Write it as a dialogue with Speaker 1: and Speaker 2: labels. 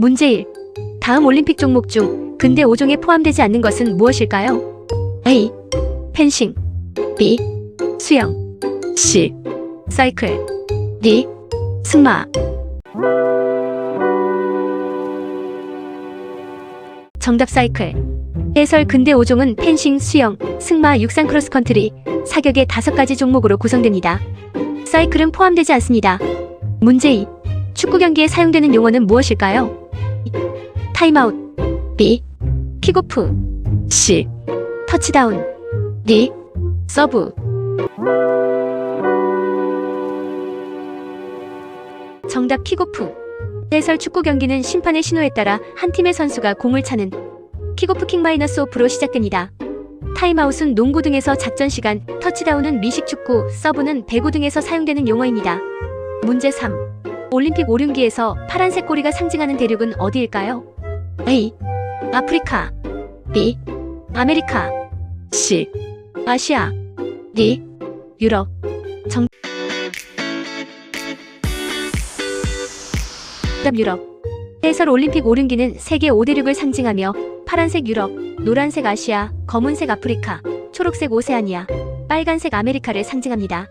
Speaker 1: 문제 1. 다음 올림픽 종목 중 근대 5종에 포함되지 않는 것은 무엇일까요? A. 펜싱 B. 수영 C. 사이클 D. 승마 정답 사이클 해설 근대 5종은 펜싱, 수영, 승마, 육상 크로스컨트리, 사격의 다섯 가지 종목으로 구성됩니다. 사이클은 포함되지 않습니다. 문제 2. 축구 경기에 사용되는 용어는 무엇일까요? 타임아웃 B. 킥오프 C. 터치다운 D. 서브 정답 킥오프 해설 축구 경기는 심판의 신호에 따라 한 팀의 선수가 공을 차는 킥오프 킥 마이너스 오프로 시작됩니다. 타임아웃은 농구 등에서 작전 시간, 터치다운은 미식 축구, 서브는 배구 등에서 사용되는 용어입니다. 문제 3. 올림픽 오륜기에서 파란색 꼬리가 상징하는 대륙은 어디일까요? A. 아프리카 B. 아메리카 C. 아시아 D. 유럽 정 답 유럽 해설 올림픽 오륜기는 세계 5대륙을 상징하며 파란색 유럽, 노란색 아시아, 검은색 아프리카, 초록색 오세아니아, 빨간색 아메리카를 상징합니다.